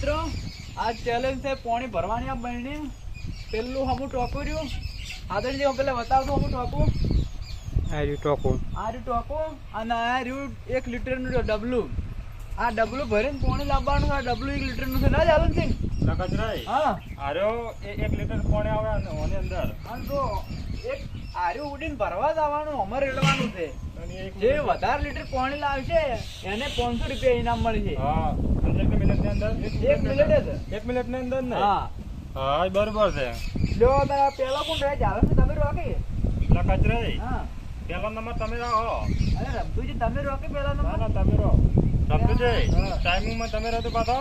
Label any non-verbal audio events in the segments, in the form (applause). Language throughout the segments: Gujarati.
મિત્રો આ ચેલેન્જ છે પોણી ભરવાની આ બહેને પેલું હમું ટોકું રહ્યું. આગળ જે પેલા બતાવતો હમું ટોકું આ રહ્યું ટોકું આ રહ્યું ટોકું અને આ રહ્યું એક લીટરનું ડબલું. આ ડબલું ભરીને પોણી લાવવાનું આ ડબલું એક લીટરનું છે. ના ચાલુ છે હા. આર્યો એક લીટર પોણી આવે અને અંદર. અને તો એક આર્યું ઉડીને ભરવા જવાનું અમારે રેડવાનું છે. જે વધારે લીટર પાણી લાવશે એને પાંચસો રૂપિયા ઇનામ મળશે. એક મિનિટ એક મિનિટની અંદર હા. હા બરોબર છે. જો તારા પેલા કોણ રહે જાવે છે તમે રોકી. નકજરાય હા. પેલો નંબર તમે રહો અરે રમતુજી તમે રોકી પેલા નંબર? ના તમે રહો હા. ટાઈમિંગમાં તમે રહો તો પાછો.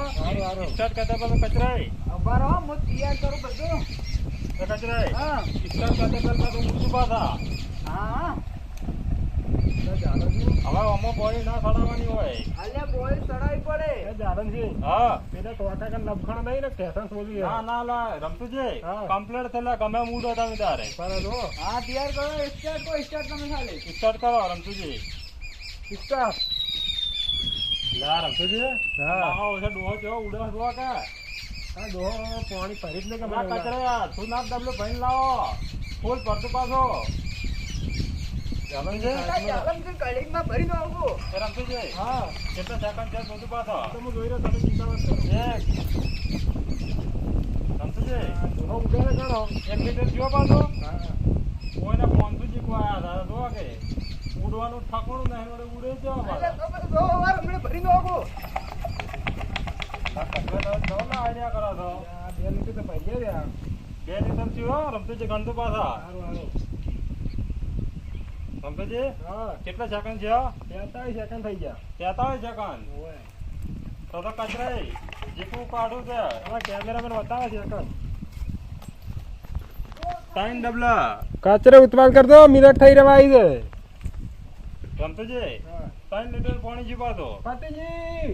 સ્ટાર્ટ કરતા પાછો કચરાય ઊભા રહો હું તૈયાર કરું બધું. કચરાય હા. કરતા તો હા. હવે અમો બોડી ના સડાવવાની હોય. અલ્યા બોય ચડાવી પડે. હા. પેલા ટોટા લબખણ નહીં ને સ્ટેશન શોધી ના ના લા રમતુજી હા. કમ્પ્લીટ થયેલા ગમે મૂડો તમે તારે હા તૈયાર કરો સ્ટાર્ટ કરો સ્ટાર્ટ તમે ખાલી. સ્ટાર્ટ કરો રમતુજી. સ્ટાફ લા રમતુજી. હા. આવો છે ડોહો જો ઉડે ડોહો કે? પાણી ભરી જ ને કે કચરા તું ના ડબલું ભરીને લાવો. ફૂલ પડતું પાછો. ચાલો છે ચાલમ કે કડિંગમાં ભરી દો આવું હા. કેટલા સેકન્ડ છે બધું પાછો? તો હું જોઈ રહ્યો તમે ચિંતા મત કરો. એક. રમતુજી ડોહો ઉડે ને એક જો પાછો. કોઈને પોનસુજી કોઈ આયા હતા જો કે ઉડવાનું ઠાકોરું નહીં ઉડે જ ભરી દો આવું ના બે લીટર તો ભરી રહ્યા બે લીટર થયું રમતુજી ગણતું પાછા રમતુજી કેટલા સેકન્ડ છે તેતાલીસ સેકન્ડ થઈ ગયા તેતાલીસ સેકન્ડ ઉત્પાદન કરતો મિનિટ થઈ રહ્યા આવી છે રમતુજી ત્રણ લીટર પાણી જીવા દો પતિજી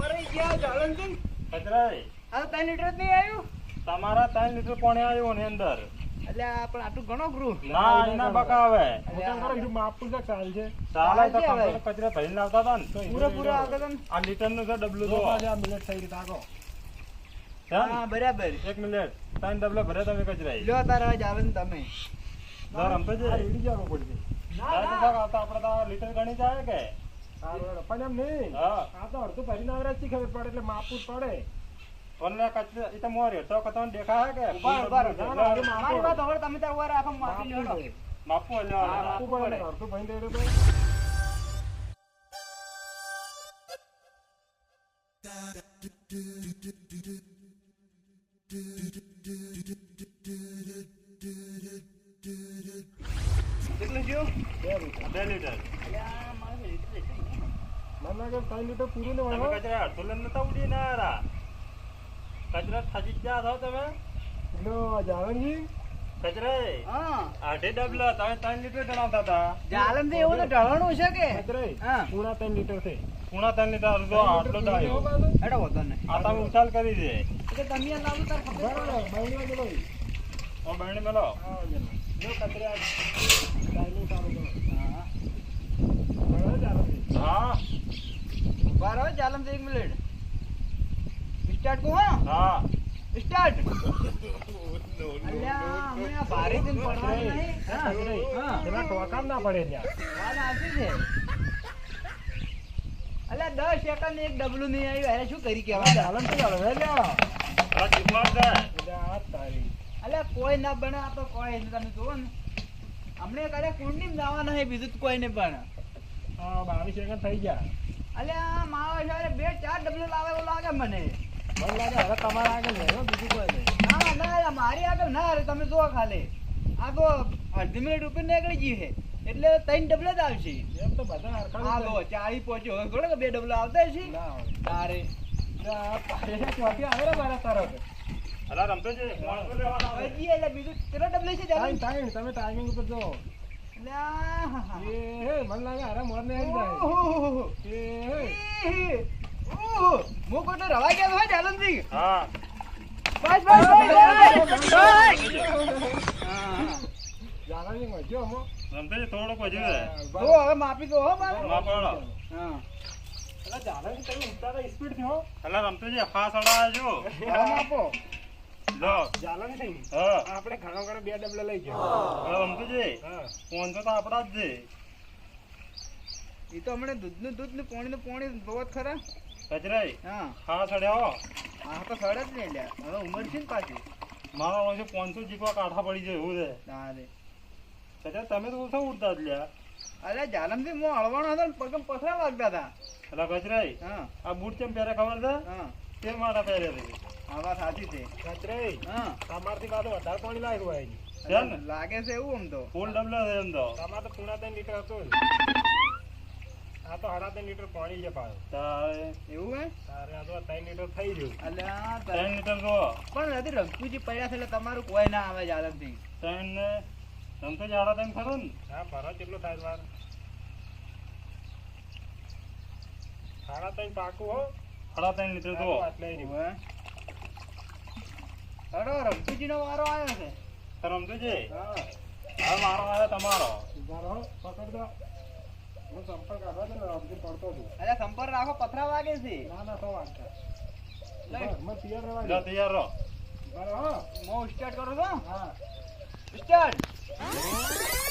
મરી ગયા આ ત્રણ લીટર નહીં આવ્યું? તમારા ત્રણ લીટર પાણી આવ્યું એની અંદર. એટલે પણ આટલું ઘણો ગૃહ ના એના મોટા માપું છે ચાલ છે. ચાલે તો કચરા ભરીને લાવતા હતા ને. પૂરો પૂરો આગળ તમે આ લીટરનું. છે ડબલું જો. જો આ મિનિટ થઈ ગઈ તાકો. હા? બરાબર. એક મિનિટ ત્રણ ડબલા ભરે તમે કચરાઈ લ્યો તારા ચાલે ને તમે. દર રેડી જવાનું પડશે. તો આ તો આપણે તો લીટર ગણી જાય કે? પણ એમ નહીં. આ તો અડધું ભરીને આવે છે ખબર પડે એટલે માપવું તો મોર તો કતન દેખાય કે? ઊભા ઊભા રહો. ના, ના, અરે મારી વાત હવે તમે તાર ઊભા રાખો માપી. પડે. લીટર. બે લીટર બે મારે લીટર. મને લાગે ત્રણ લીટર પૂરું ને વાળો. કચરા અડધો લઈને નતા ઉડી ના યારા કચરા થાજી જા છો તમે? લો, જાવનજી. કચરા હા. અઢી ડબલા તમે ત્રણ લીટર જણાવતા હતા. જાલમ એવું તો ઢળવાનું છે કે? કચરાઈ, હા. પૂરા ત્રણ લીટર છે. પૂણા ત્રણ લીટર અડધો આટલો ડાયો પૂરું વધો નહીં. આ તમે ઉછાલ કરી દે. એટલે તમે આ લાવો તાર ખબર બરાબર, ઓ બહેણી મેલો જો કચરા. હા. એક મિનિટ સ્ટાર્ટ હા સ્ટાર્ટ અલ્યા અમે ભારે દિન પડવાનું નહીં હા હા પેલા ટોકામ ના પડે ત્યાં. વાત સાચી છે અલ્યા દસ સેકન્ડ એક ડબલું નહીં આવ્યું અરે શું કરી કેવા લ્યો. આ આ તારી. અલ્યા કોઈ ના બને આ તો કોઈ તમે જોવો ને હમણે કરે કુંડી જવા નહીં બીજું કોઈને પણ. હા, બાવીસ સેકન્ડ થઈ ગયા. અલ્યા માવા છે બે ચાર ડબલું લાવે એવું લાગે મને. મને લાગે હવે તમારા આગળ રહેવો બીજું કોઈ નહીં. ના ના મારી આગળ ના અરે તમે જો ખાલી. આ તો અડધી મિનિટ ઉપર નીકળી ગઈ છે. એટલે ત્રણ ડબલ જ આવશે. એમ તો બધા હા લો ચાળી પહોંચ્યો હવે થોડો બે ડબલ આવતા છે તારે. આ ચોથી આવે ને મારા તરફ. અલા રમતો છે હજી એટલે બીજું કેટલા ડબલ છે ટાઈમ, ટાઈમ, તમે ટાઈમિંગ ઉપર જો મને લાગે અરે મોર ને આવી જાય. હે રવા ગયા હોય જાલનજી હા. બસ બસ બસ. જાનાની મજો અમો રમતો છે છે હવે માપી દો હો બાપ. હા એટલે જાલમ તમે ઉતારો સ્પીડથી હો એટલે રમતુજી ફાસ અડાય જો હા. આપણે ઘણો ઘણો બે ડબલા લઈ ગયો. તો આપણા જ છે. એ તો હમણાં દૂધનું દૂધ ને પોણીનું પોણી બહુ જ ખરા. કચરાઈ? હા. આ તો સડ જ નહીં લ્યા. હવે ઉંમર છે ને પાછી. મારો વર્ષે પાંચસો જીકવા કાંઠા પડી જાય એવું છે. ના રે. કચરા તમે તો ઓછા ઉડતા જ લ્યા. અરે જાલમથી હું હળવાનો હતો ને પગમ પથરા લાગતા હતા? એટલે કચરાઈ હા. આ બૂટ કેમ પહેરે ખબર છે? હા. તે માટે પહેરે છે. આ વાત સાચી છે. કચરાઈ હા. તમારથી પાછું વધારે પાણી લાગ્યું હોય. છે ને? લાગે છે એવું આમ તો. ફૂલ ડબલો છે એમ તો. તમારે તો પૂણા ત્રણ લીટર હતું. આ તો સાડા ત્રણ લીટર પાણી છે પાછું તારે. એવું હે? તારે આ તો ત્રણ લીટર થઈ ગયું. અલ્યા ત્રણ તારે- લીટર જો પણ હજી રંગપુજી પડ્યા છે એટલે તમારું કોઈ ના આવે જાલમથી ત્રણ ને રમતો જાડા તેમ ખરો ને. હા ભરો કેટલું થાય વાર સાડા ત્રણ પાકું હો. સાડા ત્રણ લીટર જો આટલે રહ્યું. ઓવે. રમતુજી નો વારો આવ્યો છે. રમતુજી. હા. હવે મારો આવે તમારો. પકડ હું સંપર્ક આવ્યો છે ને રમતી પડતો છું અરે સંપર્ક રાખો પથરા વાગે છે. ના ના તો લઈ. મને તૈયાર રહેવા લો તૈયાર રહો. બરાબર હું સ્ટાર્ટ કરું છું? હા. સ્ટાર્ટ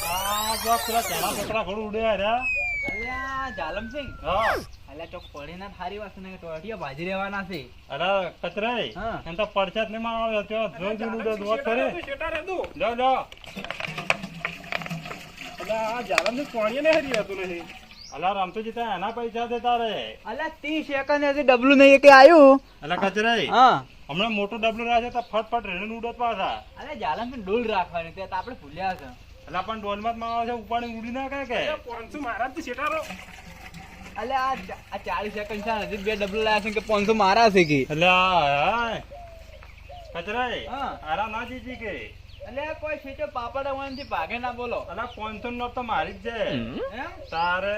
આ જો પેલા ચાલા પતરા ઘણું ઉડ્યા રે અલ્યા જાલમસિંહ હા. અલ્યા ચોક પડી ના થારી વાત ને ટોટિયા ભાજી રહેવાના છે. અરે કચરાઈ. એમ તો પડશે જ નહીં મારો તો. કરે પાણી ને હરી હતું અલા રમતુજી ત્યાં એના પૈસા દેતા રે અલ્યા ત્રીસ સેકન્ડ હજી ડબલું નહીં કે આવ્યું અલા કચરાઈ. હા. હમણાં મોટું ડબલું રાખે તો ફટફટ રેડે ઉડત પાછા. અરે જાલમ ને ડોલ રાખવાની તે આપણે ભૂલ્યા છે અલા પણ ડોલમાં જ મારો છે ઉપાડી ઉડી ના કે. પાંચસો મારા શેટા રહો આ ચાલીસ સેકન્ડ છે હજી બે ડબલ લાયા છે કે પાંચસો મારા છે કે? કચરાઈ ના જીજી કે અલ્યા કોઈ છેટો પાપડ ભાગે ના બોલો. અલા પાંચસો નો તો મારી જ છે. તારે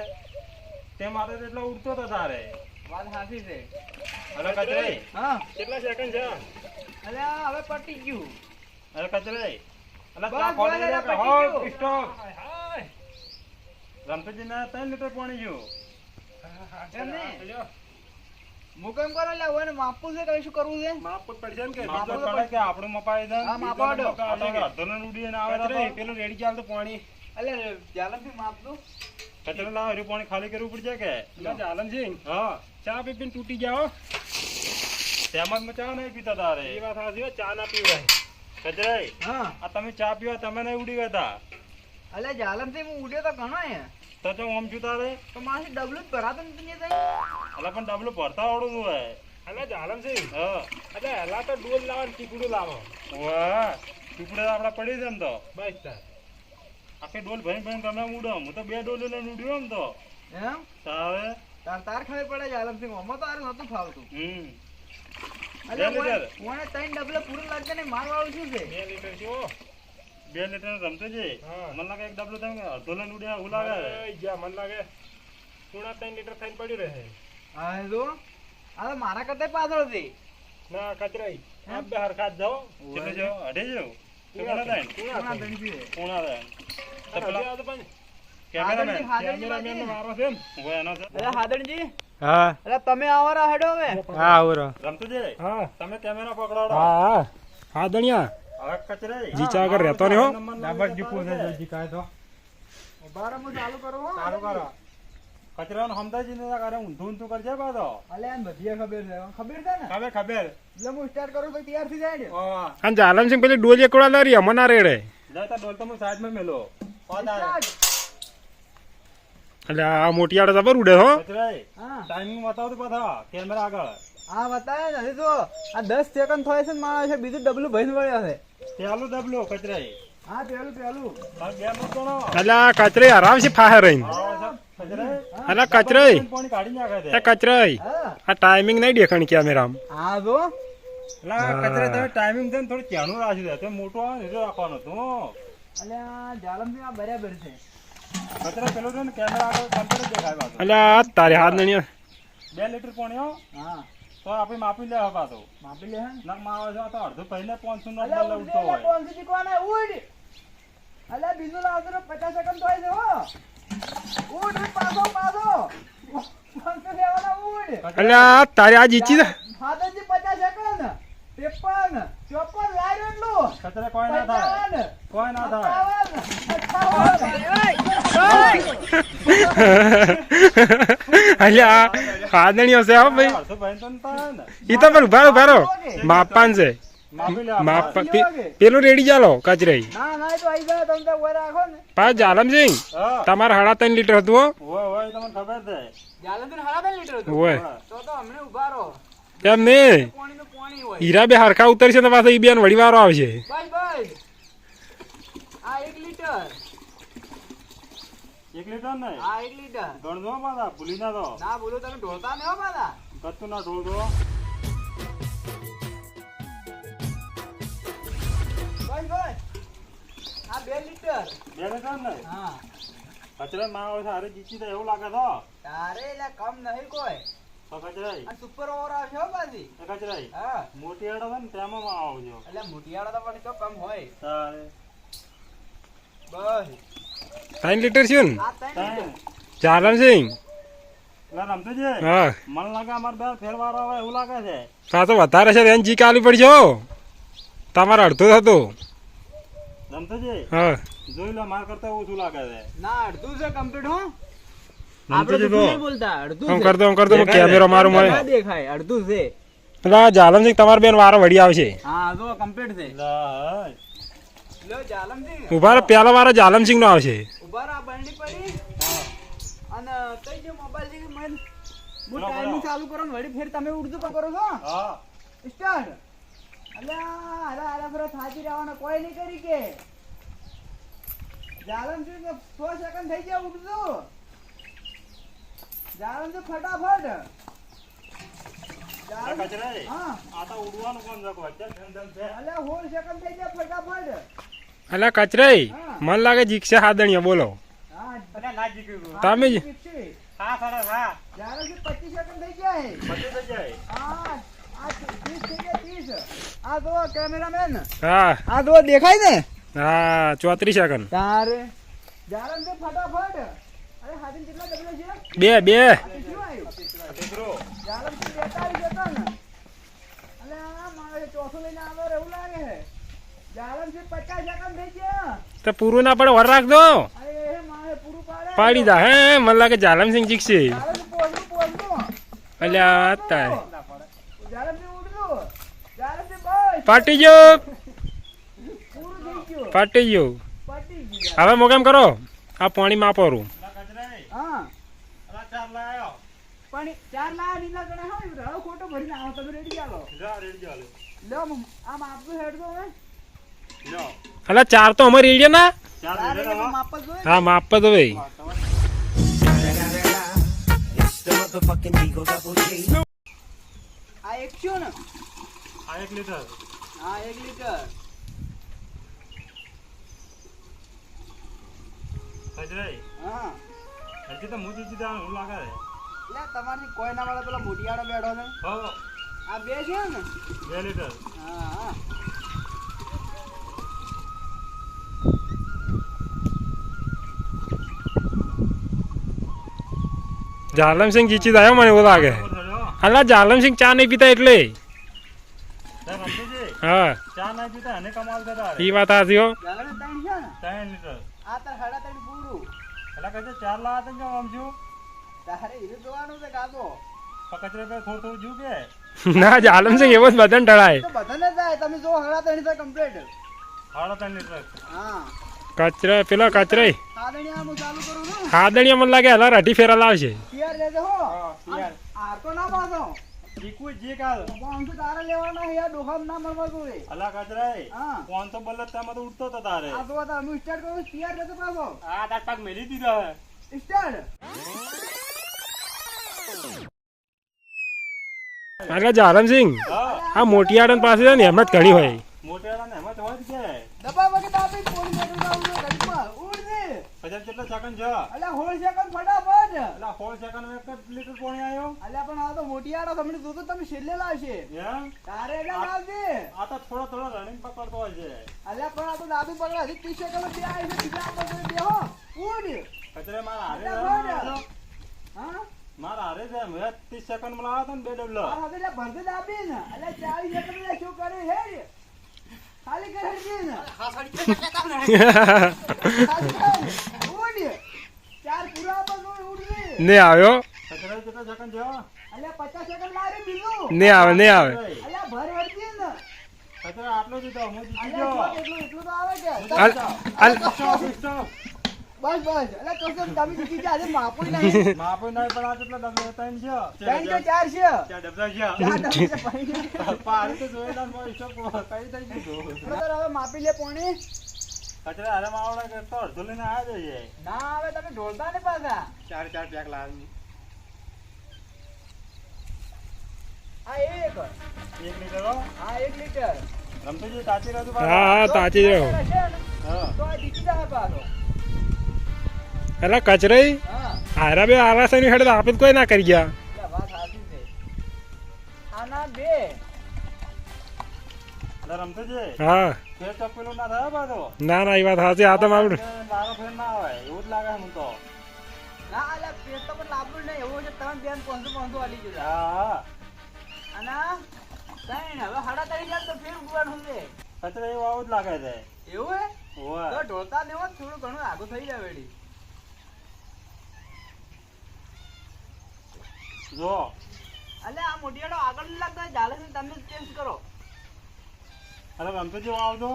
તે મારે તો એટલો ઉડતો તો તારે. વાત સાચી છે. અલા કચરાય હા. કેટલા સેકન્ડ છે? અલ્યા હવે પટી ગયું. અરે કચરાય અલા બસ, ચા બસ, ખોલી અલા, દે કે પતી હોવ, ગયું. સ્ટોપ. Hi hi. ત્રણ લીટર પાણી ગયું. એમ નહીં. હા, લ્યો. હું કેમ કરો એટલે હવે માપવું છે કઈ શું કરવું છે? માપ જ પડશે ને કે. માપો માપો પડે. કે આપણું મપાય દે. આ માપો દો. આ તો અડધોને ઉડીને આવે રે પેલું રેડી ચાલતું પાણી. અલ્યા જાલમથી માપ દઉં કચરો લાવ હરી પાણી ખાલી કરવું પડશે કે? એટલે જાલમસિંહ હા. ચા પી પીને તૂટી જાઓ. તેમાં જ ચા નહીં પીતા તારે. એ વાત સાચી ચા ના પીવાય. કચરે હા. આ તમે ચા પીવા તમે નહીં ઉડી ગયા અલ્યા જાલમથી હું ઉડ્યો તો ઘણો હે તો તો ઓમ છું તારે? તો માસી ડબલું જ ભરાતો ને તઈ અલા પણ ડબલું ભરતા આવડું તું હે જાલમ છે. હા. અલે અલા તો ડોલ લાવો ટીકડું લાવો. વાહ. ટુકડે આપડા પડી છે એમ તો. બસ તાર. આખી ડોલ ભરી ભરી તમે ઉડો. હું તો બે ડોલ લઈને ઉડ્યો એમ તો. એમ? તારે? તાર તાર ખબર પડે જાલમસિંહ આમાં તો આરું નતું ફાવતું. હમ. અલે કોણે ત્રણ ડબલા પૂરું લાગશે ને મારવાળું શું છે? બે લીટર છે હો. બે લીટર રમતો છે મને લાગે એક ડબલો તમે અડધો લઈને ઉડ્યા એવું લાગે મને લાગે પૂણા ત્રણ લીટર થઈને પડ્યું રહે. હા જો. આ મારા કરતા પાછળ છે ના કચરાઈ. આ બે હરખા જ જાઓ. કેટલું જો અઢે જાઓ? થાય પૂણા થાય તો પેલા તમે આવારા હેડો હવે. હા આવરો. રમતું છે હા. તમે કેમેરા પકડાડો હા હા. હા દણિયા હવે કચરાઈ જી ચા આગળ રહેતો ને હો. ડાબર જીપો છે જલ્દી ઊભા રહો, હું ચાલુ કરો હો. ચાલુ કરો. કચરાનો સમજાય ને કરે ઊંધું ઊંધું કરજે પાછો. અલે એને બધી ખબર છે. ખબર છે ને? ખબર ખબર. એટલે હું સ્ટાર્ટ કરું તો તૈયાર થઈ જાય ને. હા. અને જાલમસિંહ પેલી ડોલ એકડા લારી અમને ના રેડે. જતા ડોલ તો હું માં મેલો. ઓ એટલે આ મોટી આડે જબર ઉડે હા. ટાઈમિંગ બતાવ તો પાછા. કેમેરા આગળ. આ બતાવે ને હજી તો આ દસ સેકન્ડ થાય છે ને મારા છે બીજું ડબલું ભરીને વળ્યા છે. પેલું ડબલું કચરાઈ. હા પેલું પેલું. આ કચરે આરામ છે ફાહે રહીને. એટલે કચરાઈ. પાણી કાઢી નાખે એ છે કચરાઈ આ ટાઈમિંગ નહીં દેખાણ કેમેરામાં. આ જો અલા કચરા તમે ટાઈમિંગ છે ને થોડું ચાનું રાખ્યું છે તો મોટું આવે ને રાખવાનો રાખવાનું હતું અલ્યા જાલમથી આ બરાબર છે. કચરા પેલું છે ને કેમેરા આગળ કમ્પ્યુટર દેખાય આ તારે હાથ દણિયા બે લીટર પાણી હો. હા. તો આપણે માપી લેવા તો માપી લે હે ને. નકમાં આવે તો અડધો પહેલે પાંચસો નો ઉડતો એટલે હોય. કોણથી શીખવાના? ઉડ! અલે બીજું લાવતો ને પચાસ સેકન્ડ થઈ જવો હો. ઉડ પાછો પાછો. પાંચસો લેવાના ઉડ. અલે તારે આ જીચી દે હાથેથી પચાસ સેકન્ડ. ત્રેપન ચોપન લાય એટલું. કચરે કોઈ ના થાય. કોઈ ના થાય. (laughs) (laughs) (laughs) અલ્યા ખાદણીઓ છે હો ભાઈ ઈ તો પેલું ભારો ભારો માપાન છે માપ પેલું રેડી ચાલો કચરાઈ પાંચ જાલમ જાલમસિંહ તમારે સાડા ત્રણ લીટર હતું પાણી નું પાણી હોય હીરા બે હરખા ઉતરશે તો પાછા ઈ બેન વળી વારો આવશે બસ બસ આ એક લીટર નહીં. ને આ એક લીટર. ગણજો પાછા ભૂલી ના દો ના ભૂલો તમે ઢોળતા ને હો પાછા. કચ્છું ના બસ આ બે લીટર. બે લીટર ને હા. કચરે માં આવે હારે જીચી તો એવું લાગે તો. તારે એટલે કમ નહીં કોઈ. કચરાઈ. સુપર ઓવર આવશે હો પાછી. કચરાઈ. હા. મોટી ને તેમાં માં આવજો. એટલે મોટિયાળા તો પણ કમ હોય. તારે. બસ. ત્રણ લીટર છે ને? આ ત્રણ તારે લીટર જાલમસિંહ એટલે રમતું છે હા. મને લાગે અમારે બે ફેરવારો આવે એવું લાગે છે. પાછો વધારે છે એને જીક આલી પડશે તમારે અડધો થતો રમતું હા. જોઈ લે માર કરતા ઓછું લાગે છે. ના અડધું છે કમ્પ્લીટ હો. આપણે તો તો. નહીં બોલતા અડધું આમ છે. કરતો આમ કરતો હું કેમેરો મારું મળે. દેખાય અડધું છે. પેલા જાલમસિંહ તમારે બેન વારો વળી આવશે. હા જો કમ્પ્લીટ છે લે, હય. લો જાલમસિંહ ઊભા રહો, વાળા વારો જાલમસિંહ નો આવશે ઊભા બંડી પડી. અને કઈ જે મોબાઈલથી મન હું ટાઈમિંગ ચાલુ કરો ને વળી ફેર તમે ઉડતું પણ કરો છો? હા. સ્ટાર્ટ અલ્યા અરે અરે ફરે થાકી રહેવાનો કોઈ નહીં કરી કે. જાલમસિંહ કે સો સેકન્ડ થઈ ગયા ઉડતું. જાલમસિંહ ફટાફટ. હા. આ તો ઉડવાનું કોણ છે અત્યારે ધમ ધમ છે. અલ્યા હોળ સેકન્ડ થઈ ગયા ફટાફટ. અલ્યા કચરાઈ, મન લાગે જીકશે હાદણીયા બોલો. તું. તમે જ હા. જો દેખાય ને હા, ચોત્રીસ સેકન્ડ તો બે બે. તો અલે ચોથું લઈને આવે એવું લાગે તો પૂરું ના પડે વર રાખજો અરે એ મારે પૂરું પાડે. પાડી દા. હે મને લાગે જાલમસિંહ જીકશે અલ્યા તારે. પાટી ગયો. પૂરું પાટી ગયું. હવે મોકેમ કરો. આ પાણી ચાર લાયો પણ ચાર લાખ નીલા ગણા હોય ખોટો ભરીને આવો. તમે રેડી ચાલો જા લો આમ આપતું હેડ દો હવે. અલા ચાર તો અમારી એરિયા ના? હા માપ તો ભાઈ આ એક છો ને? આ એક લીટર. હા એક લીટર. હજરાઈ હા. હજી તો હું જીચી દેવાનું લાગે છે. એટલે તમારથી કોઈ ના મળે પેલા મોટિયાળો બેઠો છે? હો આ બે છે ને? બે લીટર. હા હા. જાલમસિંહ જીચી આવ્યો મને એવું લાગે. અલા જાલમસિંહ ચા નહીં પીતા એટલે. હા. ચા ના પીતા એને કમાલ છે ઈ વાત હાચી હો. ને એ જાલમસિંહ એવો જ બધાને ટળાય તો બધાને જાય તમે જો સાડા ત્રણ છે કમ્પ્લીટ સાડા ત્રણ લીટર હા. કચરા પેલા કચરાઈ હાદણીયા મને લાગે હલા રાઠી ફેરા લાવશે. તૈયાર રહેજો હો. યાર આ તો ના પાછો જીકું જી કાલ. તો તારે લેવાના યાર ડોખામ ના મળવા જોઈએ. અલા કચરાઈ હા. ફોન તો બલ્લે તેમાં તો ઉઠતો તો તારે. આ તો તમે સ્ટાર્ટ કરો તૈયાર રહેજો પાછો. આ તાર પાક મેલી દીધો હે સ્ટાર્ટ એટલે જાલમસિંહ હા. આ મોટી આડન પાસે છે ને હેમત ઘણી હોય. મોટેરા હેમત હોય છું. પચાસ કેટલા સેકન્ડ છે. અલ્યા હોળ સેકન્ડ ફટાફટ. અલ્યા હોળ સેકન્ડ એક લીટર પાણી આવ્યો અલ્યા પણ આ તો મોટી આડો તમને જોતો તમે છેલ્લે લાવશે. એમ? તારે એટલે લાવજે. આ તો થોડો થોડો રનિંગ પકડતો હોય છે અલ્યા પણ આ તો દાબી પકડા. હજી ત્રીસ સેકન્ડ બે આવી છે. બીજા પર બે હો. ઉડ. કચરે મારા હારે અલ્યા હા? મારા હારે છે મે ત્રીસ સેકન્ડમાં લાવ્યા ને બે ડબલો. આ હવે ભરતે આપી ને. એટલે ચાલીસ સેકન્ડ લે શું કરે? હે ખાલી કરે છે ને ખાલી કર. ઉડ. ચાર પૂરા આપો તો ઉડ રે. ને આવ્યો કચરા કેટલા સેકન્ડ છે એટલે પચાસ સેકન્ડ ને આવ્યો? ને આવે ને આવે. નહીં પણ આ કેટલા ચાર છે હવે માપી લે પોણી. કચરા હારે માવડા કે તો અડધો લઈને આવ્યા જઈએ ના આવે તમે ઢોલતા ને પાછા. ચાર ચાર પેક લાવી. આ એક. એક લીટર હો. એક લીટર. રમતુજી તાચી રહ્યું હા તાચી રહ્યો તો આ જીતી જાય પાછો. એટલે કચરાઈ? હા. હારા બે આવા છે ની હેડે તો આપણે તો કોઈ ના કરી ગયા. વાત સાચી છે. આના બે. હા. ના ના ના એ વાત સાચી. આ તો મારું મારો ફેર ના આવે એવું જ લાગે હું તો. ના એટલે પેટ તો પણ લાંબુ નહીં. એવું છે તમે બેન પાંચસો પાંચસો આલી દીધા હા અને ત્રણ હવે સાડા ત્રણ જાય તો ફેર ઉગવાનું છે. એવું આવું જ લાગે છે. એવું હે? ઓવે. તો ઢોલતા થોડું ઘણું આગું થઈ જાય વેડી જો. એટલે આ મોટિયાનો આગળ લાગતો ચાલે છે તમે ચેન્જ કરો. અરે રમતુજી આવજો.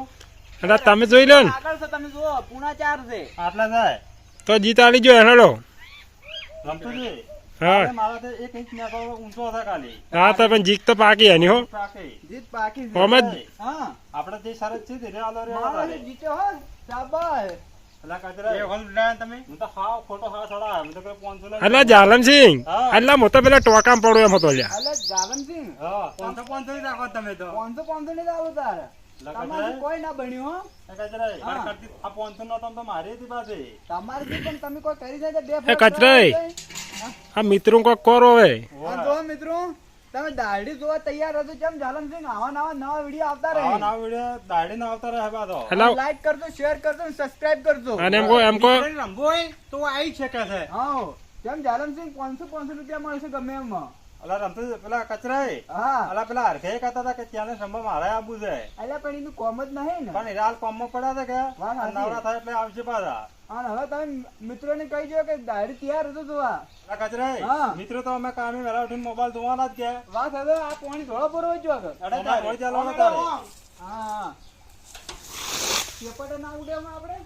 એટલે તમે જોઈ લો ને. આગળ છે તમે જુઓ પૂણા ચાર છે. આટલા થાય. તો જીત આલી જો હેડો. રમતુજી હા. અરે મારાથી એક ઇંચ નાખો ઊંચો હતા ખાલી. હા તો પણ જીત તો પાકી એની હો. પાકે. જીત બાકી છે. હા. આપણે જે શરત છે તે રે આલો રે. મારો હો શાબાશ. એટલે કચરા તમે? હું તો હાવ ખોટો હાવ છોડા હું તો કોઈ 500 લઈ એટલે જાલમસિંહ. એટલે હું તો પેલા ટોકામ પડો એમ હતો લ્યા. એટલે જાલમસિંહ હા. 500 500 જ રાખો તમે તો. પાંચસો પાંચસો ને જ આવો તારે. કોઈ ના બન્યું આ 500 નો તો મારી હતી પાસે. તમારે પણ તમે કોઈ કરી જાય બે કચરાઈ. આ મિત્રો કોક કરો હવે. મિત્રો. તમે દાઢી જોવા તૈયાર હતો કેમ? જાલમસિંહ આવા નવા નવા વીડિયો આવતા રહે. નવા વીડિયો દાઢી ના આવતા રહે પાછો હેલો લાઈક કરજો શેર કરજો અને સબસ્ક્રાઇબ કરજો. અને એમ કો એમ કો રમવો હોય તો આવી શકે છે. હા. કેમ? જાલમસિંહ પાંચસો પાંચસો રૂપિયા મળશે ગમે એમ. અલા રમતું પેલા કચરા હા. અલા પેલા હરખે કહેતા હતા કે ત્યાંને સંભવ મારે આબુ છે. અલા પણ એનું કોમ જ નહીં ને. પણ એ હાલ કોમમાં પડ્યા હતા કે? નવરા થાય એટલે આવશે પાછા. અને હવે તમે મિત્રોને કહી દો કે દાઢી તૈયાર હતો જોવા હા. મિત્રો તો અમે કામે વહેલા ઉઠીને મોબાઈલ ધોવાના જ કે. વાત હવે આ પાણી થોડો ભરવો જ. મોબાઈલ ચાલવાનો તારે. હા પેપર ના ઉડે આપણે?